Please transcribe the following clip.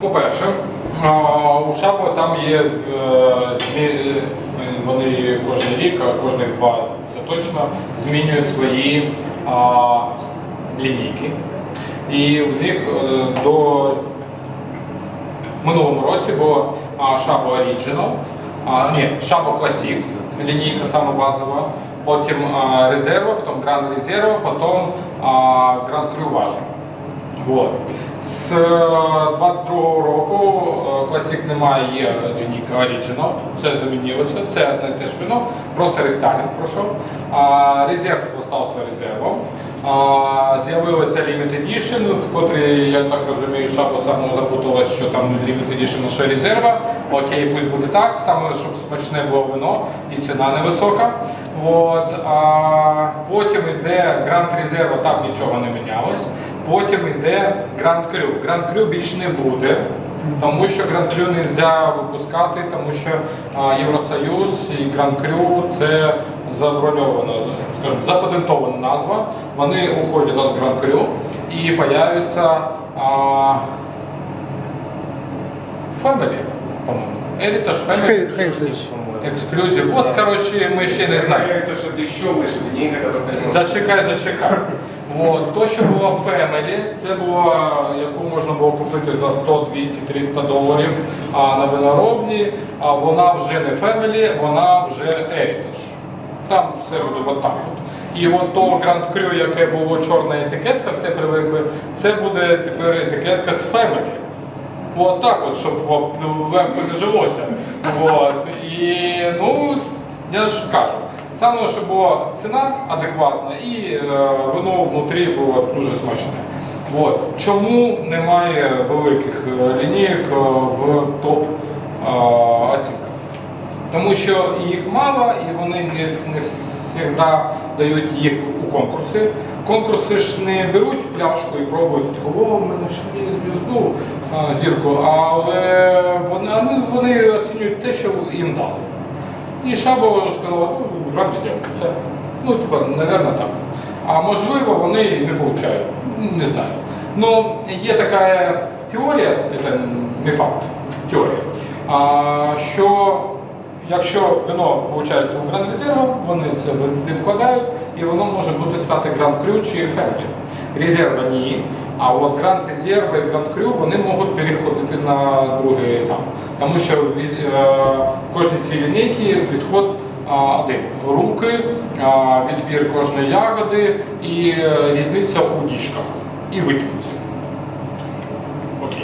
По-перше, у Шапо там є е, е, вони кожен рік, кожні два це точно, змінюють свої лінійки. І в них е, до минулому році було Шапо Original, ні, Шапо Classic, лінійка саме базова, потім резерва, потім Grand Резерва, потім Grand Cru важний. Вот. З 22-го року е, Classic немає, є лінійка Original, це замінилося, це одне і те ж вино, просто рестайлінг пройшов. Резерв залишився резервом. А, з'явилося Limited Edition, в котрій, я так розумію, Шапо само запуталось, що там Limited Edition, що резерва. Окей, пусть буде так, саме щоб смачне було вино і ціна невисока. От, потім йде Grand Reserve, там нічого не мінялось. Потім йде Grand Cru. Grand Cru більш не буде, тому що Grand Cru не можна випускати, тому що Євросоюз і Grand Cru це заброньована, скажімо, запатентована назва. Вони уходять від Grand Cru і появиться Family, по-моєму. Heritage Family Heritage. Exclusive. От, коротше, ми ще не которая... Зачекай, зачекай. От, то, що було Family, це було, яку можна було купити за 100, 200, 300 доларів а на виноробні, а вона вже не Family, вона вже Heritage. Там все буде отак. От. І от то Grand Cru, яке було чорна етикетка, все привикли, це буде тепер етикетка з Family. От так от, щоб легко не жилося. От. І ну, я ж кажу, саме, щоб була ціна адекватна і е, вино внутрі було дуже смачне. От. Чому немає великих е, лінійок е, в топ е? Тому що їх мало і вони не, не завжди дають їх у конкурси. Конкурси ж не беруть пляшку і пробують, таку, о, ми знайшли звізду, а, зірку, але вони, вони оцінюють те, що їм дали. І Шабо сказала, ну, зірку, все. Ну, типа, напевно, так. А можливо, вони не получають, не знаю. Ну, є така теорія, це не факт, теорія, що Якщо вино виходить у Гранд Резерву, вони це відкладають і воно може бути стати Гранд Крю чи Фемлі. Резерва ні. А от Гранд Резерва і Гранд Крю вони можуть переходити на другий етап. Тому що в е, кожній цій лінійці підход один. Руки, відбір кожної ягоди і е, різниця у діжках і витримці.